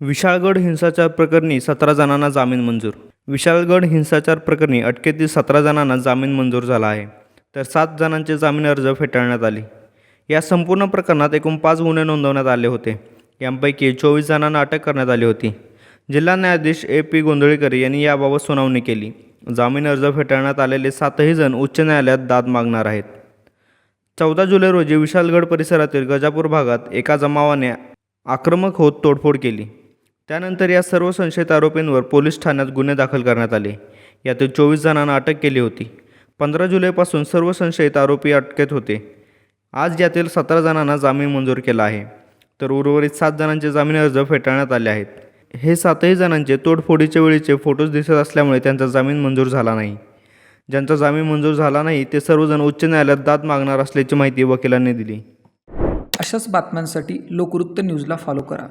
विशाळगड हिंसाचार प्रकरणी सतरा जणांना जामीन मंजूर. विशाळगड हिंसाचार प्रकरणी अटकेतील सतरा जणांना जामीन मंजूर झाला आहे. तर सात जणांचे जामीन अर्ज फेटाळण्यात आले. या संपूर्ण प्रकरणात एकूण पाच गुन्हे नोंदवण्यात आले होते. यांपैकी चोवीस जणांना अटक करण्यात आली होती. जिल्हा न्यायाधीश ए पी गोंधळीकर यांनी याबाबत सुनावणी केली. जामीन अर्ज फेटाळण्यात आलेले सातही जण उच्च न्यायालयात दाद मागणार आहेत. चौदा जुलै रोजी विशालगड परिसरातील गजापूर भागात एका जमावाने आक्रमक होत तोडफोड केली. त्यानंतर या सर्व संशयित आरोपींवर पोलीस ठाण्यात गुन्हे दाखल करण्यात आले. यातील चोवीस जणांना अटक केली होती. पंधरा जुलैपासून सर्व संशयित आरोपी अटकेत होते. आज यातील सतरा जणांना जामीन मंजूर केला आहे. तर उर्वरित सात जणांचे जामीन अर्ज फेटाळण्यात आले आहेत. हे सातही जणांचे तोडफोडीच्या वेळीचे फोटोज दिसत असल्यामुळे त्यांचा जामीन मंजूर झाला नाही. ज्यांचा जामीन मंजूर झाला नाही ते सर्वजण उच्च न्यायालयात दाद मागणार असल्याची माहिती वकिलांनी दिली. अशाच बातम्यांसाठी लोकवृत्त न्यूजला फॉलो करा.